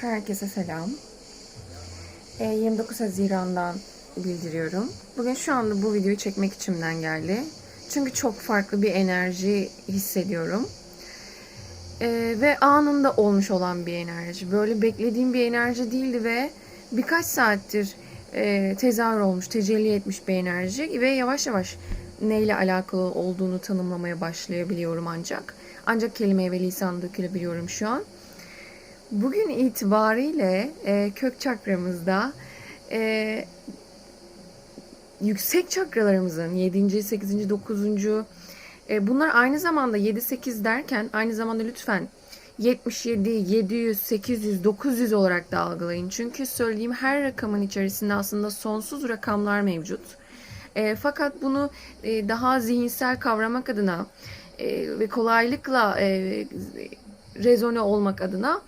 Herkese selam. Ee, 29 Haziran'dan bildiriyorum. Bugün şu anda bu videoyu çekmek içimden geldi. Çünkü çok farklı bir enerji hissediyorum. Ee, ve anında olmuş olan bir enerji. Böyle beklediğim bir enerji değildi ve birkaç saattir e, tezahür olmuş, tecelli etmiş bir enerji ve yavaş yavaş neyle alakalı olduğunu tanımlamaya başlayabiliyorum ancak. Ancak kelimeye ve lisan dökülebiliyorum şu an. Bugün itibariyle e, kök çakramızda e, yüksek çakralarımızın 7. 8. 9. E, bunlar aynı zamanda 7 8 derken aynı zamanda lütfen 77, 700, 800, 900 olarak da algılayın. Çünkü söylediğim her rakamın içerisinde aslında sonsuz rakamlar mevcut. E, fakat bunu e, daha zihinsel kavramak adına e, ve kolaylıkla e, rezone olmak adına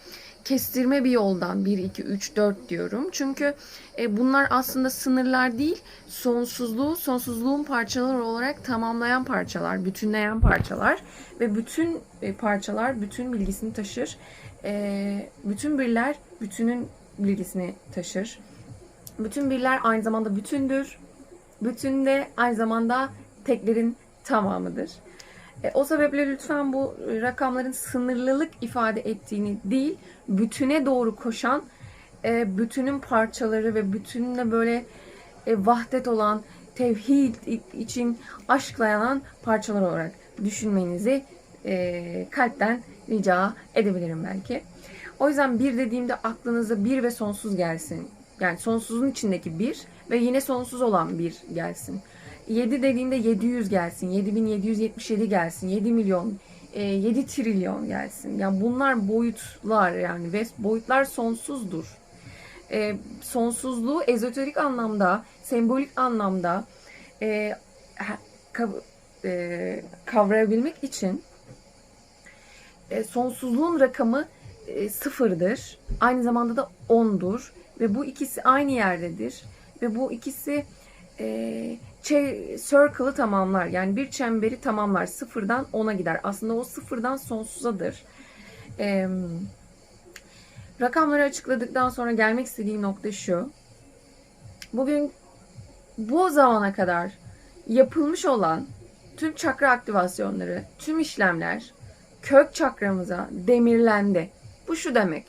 kestirme bir yoldan 1, 2, 3, 4 diyorum. Çünkü e, bunlar aslında sınırlar değil, sonsuzluğu, sonsuzluğun parçaları olarak tamamlayan parçalar, bütünleyen parçalar. Ve bütün e, parçalar bütün bilgisini taşır. E, bütün birler bütünün bilgisini taşır. Bütün birler aynı zamanda bütündür. Bütün de aynı zamanda teklerin tamamıdır. E, o sebeple lütfen bu rakamların sınırlılık ifade ettiğini değil, bütüne doğru koşan, e, bütünün parçaları ve bütünle böyle e, vahdet olan, tevhid için aşkla yanan parçalar olarak düşünmenizi e, kalpten rica edebilirim belki. O yüzden bir dediğimde aklınıza bir ve sonsuz gelsin. Yani sonsuzun içindeki bir ve yine sonsuz olan bir gelsin. 7 dediğimde 700 gelsin, 7777 gelsin, 7 milyon, 7 e, trilyon gelsin. Yani bunlar boyutlar yani ve boyutlar sonsuzdur. E, sonsuzluğu ezoterik anlamda, sembolik anlamda e, kavrayabilmek için sonsuzluğun rakamı sıfırdır. Aynı zamanda da ondur ve bu ikisi aynı yerdedir ve bu ikisi circle'ı tamamlar. Yani bir çemberi tamamlar. Sıfırdan ona gider. Aslında o sıfırdan sonsuzadır. Ee, rakamları açıkladıktan sonra gelmek istediğim nokta şu. Bugün bu zamana kadar yapılmış olan tüm çakra aktivasyonları, tüm işlemler kök çakramıza demirlendi. Bu şu demek.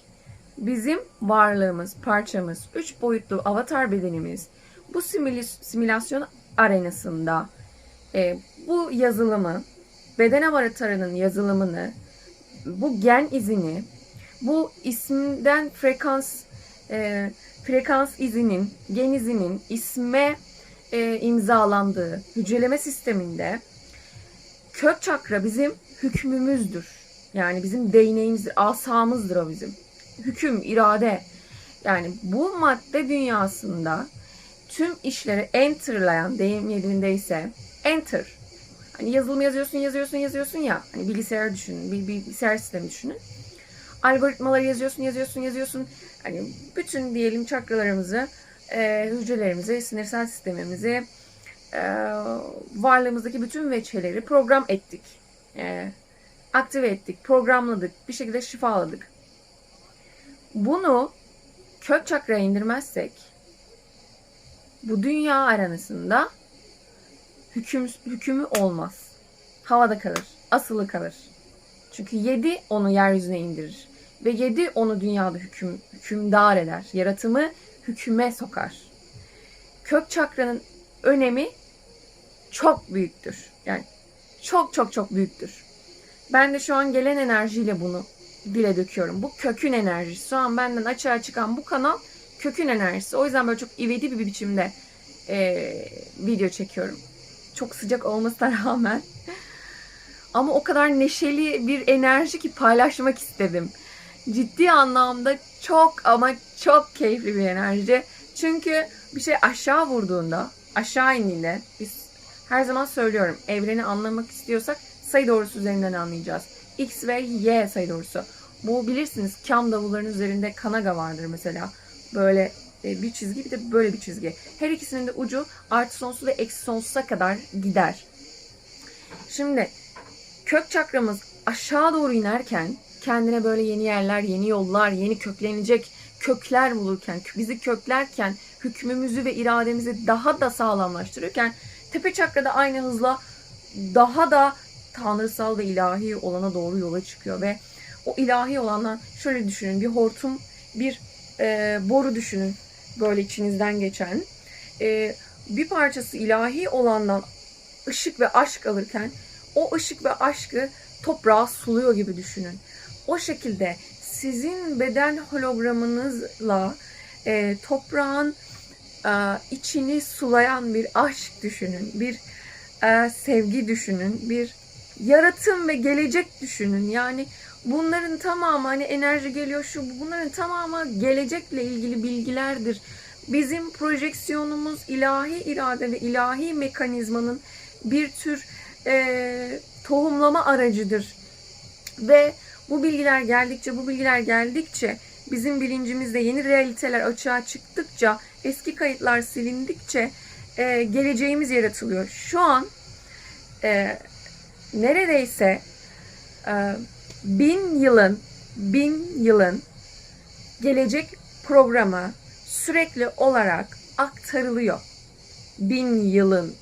Bizim varlığımız, parçamız, üç boyutlu avatar bedenimiz bu simülasyon arenasında e, bu yazılımı, beden avatarının yazılımını, bu gen izini, bu isimden frekans e, frekans izinin, gen izinin isme e, imzalandığı hücreleme sisteminde kök çakra bizim hükmümüzdür. Yani bizim değneğimizdir, asamızdır o bizim. Hüküm, irade. Yani bu madde dünyasında tüm işleri enter'layan deyim yerindeyse enter. Hani yazılım yazıyorsun, yazıyorsun, yazıyorsun ya. Hani bilgisayar düşünün, bir bilgisayar sistemi düşünün. Algoritmaları yazıyorsun, yazıyorsun, yazıyorsun. Hani bütün diyelim çakralarımızı, e, hücrelerimizi, sinirsel sistemimizi, e, varlığımızdaki bütün veçeleri program ettik. E, aktive ettik, programladık, bir şekilde şifaladık. Bunu kök çakraya indirmezsek bu dünya aranasında hüküm, hükümü olmaz. Havada kalır, asılı kalır. Çünkü yedi onu yeryüzüne indirir. Ve yedi onu dünyada hüküm, hükümdar eder. Yaratımı hüküme sokar. Kök çakranın önemi çok büyüktür. Yani çok çok çok büyüktür. Ben de şu an gelen enerjiyle bunu dile döküyorum. Bu kökün enerjisi. Şu an benden açığa çıkan bu kanal kökün enerjisi. O yüzden böyle çok ivedi bir biçimde e, video çekiyorum. Çok sıcak olmasına rağmen. Ama o kadar neşeli bir enerji ki paylaşmak istedim. Ciddi anlamda çok ama çok keyifli bir enerji. Çünkü bir şey aşağı vurduğunda, aşağı indiğinde biz her zaman söylüyorum evreni anlamak istiyorsak sayı doğrusu üzerinden anlayacağız. X ve Y sayı doğrusu. Bu bilirsiniz kam davulların üzerinde kanaga vardır mesela böyle e, bir çizgi bir de böyle bir çizgi. Her ikisinin de ucu artı sonsuz ve eksi sonsuza kadar gider. Şimdi kök çakramız aşağı doğru inerken kendine böyle yeni yerler, yeni yollar, yeni köklenecek kökler bulurken, bizi köklerken, hükmümüzü ve irademizi daha da sağlamlaştırırken tepe çakrada aynı hızla daha da tanrısal ve ilahi olana doğru yola çıkıyor ve o ilahi olandan şöyle düşünün bir hortum bir e, boru düşünün. Böyle içinizden geçen. E, bir parçası ilahi olandan ışık ve aşk alırken o ışık ve aşkı toprağa suluyor gibi düşünün. O şekilde sizin beden hologramınızla e, toprağın e, içini sulayan bir aşk düşünün, bir e, sevgi düşünün, bir yaratım ve gelecek düşünün. Yani bunların tamamı hani enerji geliyor şu bu, bunların tamamı gelecekle ilgili bilgilerdir. Bizim projeksiyonumuz ilahi irade ve ilahi mekanizmanın bir tür e, tohumlama aracıdır. Ve bu bilgiler geldikçe, bu bilgiler geldikçe bizim bilincimizde yeni realiteler açığa çıktıkça, eski kayıtlar silindikçe e, geleceğimiz yaratılıyor. Şu an e, neredeyse e, bin yılın bin yılın gelecek programı sürekli olarak aktarılıyor. Bin yılın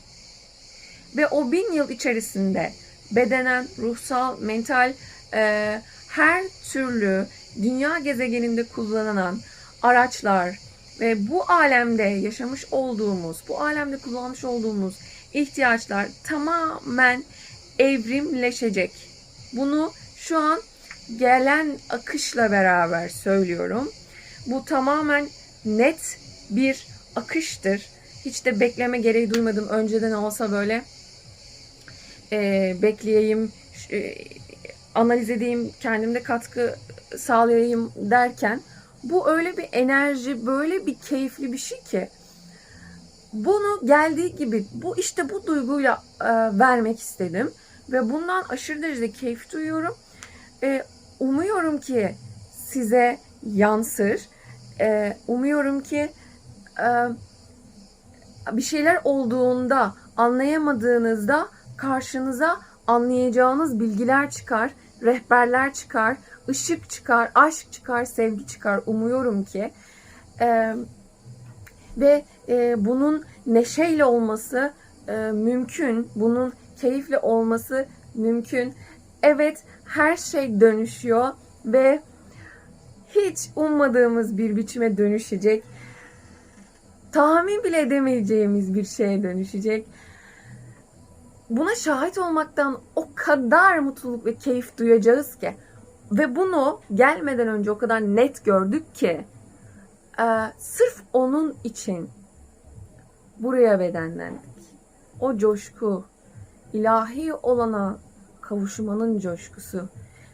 ve o bin yıl içerisinde bedenen, ruhsal, mental e, her türlü dünya gezegeninde kullanılan araçlar ve bu alemde yaşamış olduğumuz, bu alemde kullanmış olduğumuz ihtiyaçlar tamamen evrimleşecek. Bunu şu an gelen akışla beraber söylüyorum. Bu tamamen net bir akıştır. Hiç de bekleme gereği duymadım. Önceden olsa böyle e, bekleyeyim, e, analiz edeyim, kendimde katkı sağlayayım derken bu öyle bir enerji, böyle bir keyifli bir şey ki bunu geldiği gibi bu işte bu duyguyla e, vermek istedim ve bundan aşırı derecede keyif duyuyorum. E, umuyorum ki size yansır. E, umuyorum ki e, bir şeyler olduğunda anlayamadığınızda karşınıza anlayacağınız bilgiler çıkar, rehberler çıkar, ışık çıkar, aşk çıkar, sevgi çıkar. Umuyorum ki. Ee, ve e, bunun neşeyle olması e, mümkün. Bunun keyifle olması mümkün. Evet her şey dönüşüyor ve hiç ummadığımız bir biçime dönüşecek. Tahmin bile edemeyeceğimiz bir şeye dönüşecek buna şahit olmaktan o kadar mutluluk ve keyif duyacağız ki ve bunu gelmeden önce o kadar net gördük ki e, sırf onun için buraya bedenlendik. O coşku, ilahi olana kavuşmanın coşkusu.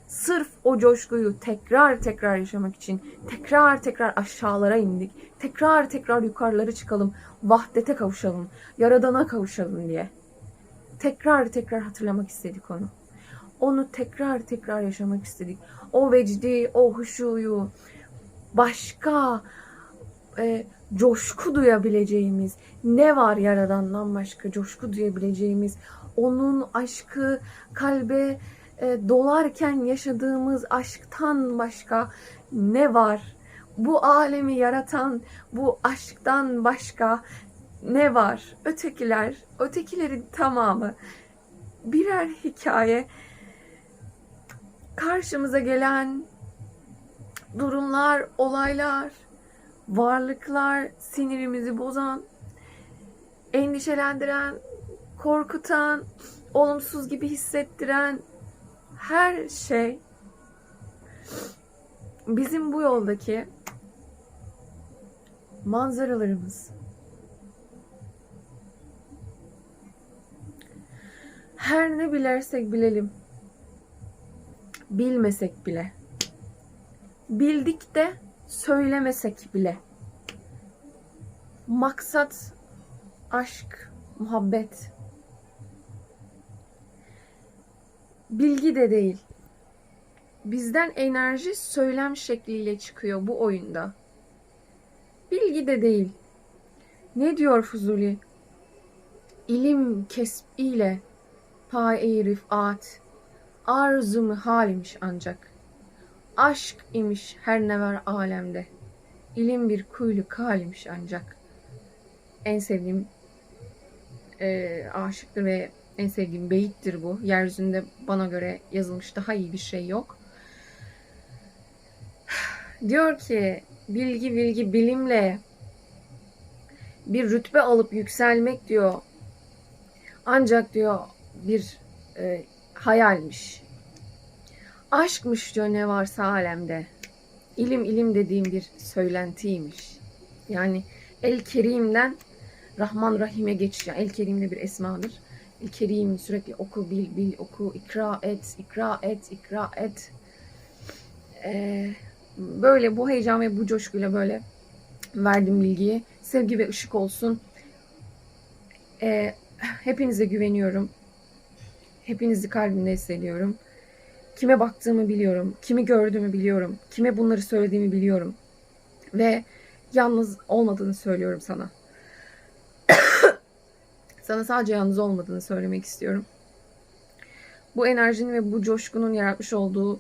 Sırf o coşkuyu tekrar tekrar yaşamak için tekrar tekrar aşağılara indik. Tekrar tekrar yukarılara çıkalım. Vahdete kavuşalım. Yaradana kavuşalım diye tekrar tekrar hatırlamak istedik onu. Onu tekrar tekrar yaşamak istedik. O vecdi, o huşuyu, başka e, coşku duyabileceğimiz ne var Yaradan'dan başka coşku duyabileceğimiz onun aşkı kalbe e, dolarken yaşadığımız aşktan başka ne var? Bu alemi yaratan bu aşktan başka ne var? Ötekiler, ötekilerin tamamı birer hikaye. Karşımıza gelen durumlar, olaylar, varlıklar, sinirimizi bozan, endişelendiren, korkutan, olumsuz gibi hissettiren her şey bizim bu yoldaki manzaralarımız. Her ne bilersek bilelim. Bilmesek bile. Bildik de söylemesek bile. Maksat aşk, muhabbet. Bilgi de değil. Bizden enerji söylem şekliyle çıkıyor bu oyunda. Bilgi de değil. Ne diyor Fuzuli? İlim kesbiyle pay rifat, arzumu halimiş ancak. Aşk imiş her ne var alemde. İlim bir kuylu kalimiş ancak. En sevdiğim e, aşıktır ve en sevdiğim beyittir bu. Yeryüzünde bana göre yazılmış daha iyi bir şey yok. Diyor ki bilgi bilgi bilimle bir rütbe alıp yükselmek diyor. Ancak diyor bir e, hayalmiş. Aşkmış diyor ne varsa alemde. İlim ilim dediğim bir söylentiymiş. Yani El Kerim'den Rahman Rahim'e geçiş. Yani El Kerim de bir esmadır. El Kerim sürekli oku, bil, bil, oku, ikra et, ikra et, ikra et. Ee, böyle bu heyecan ve bu coşkuyla böyle verdim bilgiyi. Sevgi ve ışık olsun. Ee, hepinize güveniyorum. Hepinizi kalbimde hissediyorum. Kime baktığımı biliyorum. Kimi gördüğümü biliyorum. Kime bunları söylediğimi biliyorum. Ve yalnız olmadığını söylüyorum sana. sana sadece yalnız olmadığını söylemek istiyorum. Bu enerjinin ve bu coşkunun yaratmış olduğu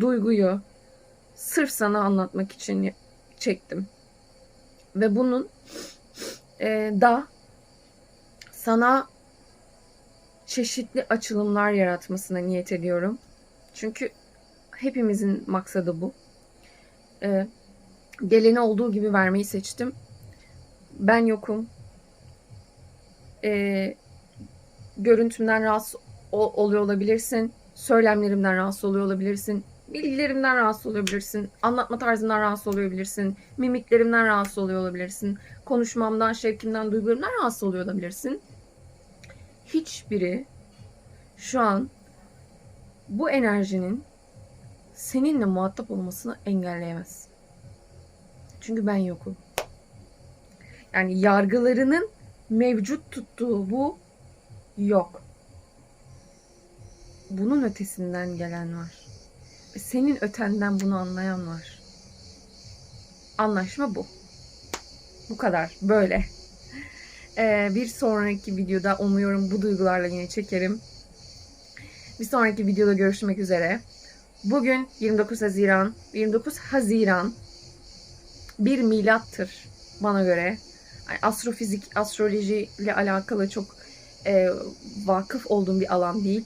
duyguyu sırf sana anlatmak için çektim. Ve bunun e, da sana çeşitli açılımlar yaratmasına niyet ediyorum. Çünkü hepimizin maksadı bu. E, geleni olduğu gibi vermeyi seçtim. Ben yokum. E, görüntümden rahatsız ol- oluyor olabilirsin. Söylemlerimden rahatsız oluyor olabilirsin. Bilgilerimden rahatsız olabilirsin. Anlatma tarzımdan rahatsız olabilirsin. Mimiklerimden rahatsız oluyor olabilirsin. Konuşmamdan, şevkimden, duygularımdan rahatsız oluyor olabilirsin. Hiçbiri şu an bu enerjinin seninle muhatap olmasını engelleyemez. Çünkü ben yokum. Yani yargılarının mevcut tuttuğu bu yok. Bunun ötesinden gelen var. Senin ötenden bunu anlayan var. Anlaşma bu. Bu kadar. Böyle. Ee, bir sonraki videoda umuyorum bu duygularla yine çekerim. Bir sonraki videoda görüşmek üzere. Bugün 29 Haziran. 29 Haziran bir milattır bana göre. Astrofizik, astroloji ile alakalı çok e, vakıf olduğum bir alan değil.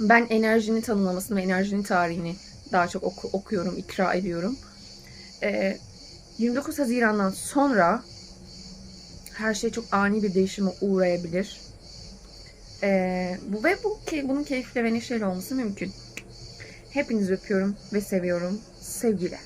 Ben enerjinin tanımlamasını ve enerjinin tarihini daha çok oku- okuyorum, ikra ediyorum. E, 29 Haziran'dan sonra her şey çok ani bir değişime uğrayabilir. E, bu ve bu bunun keyifli ve neşeli olması mümkün. Hepinizi öpüyorum ve seviyorum. Sevgiyle.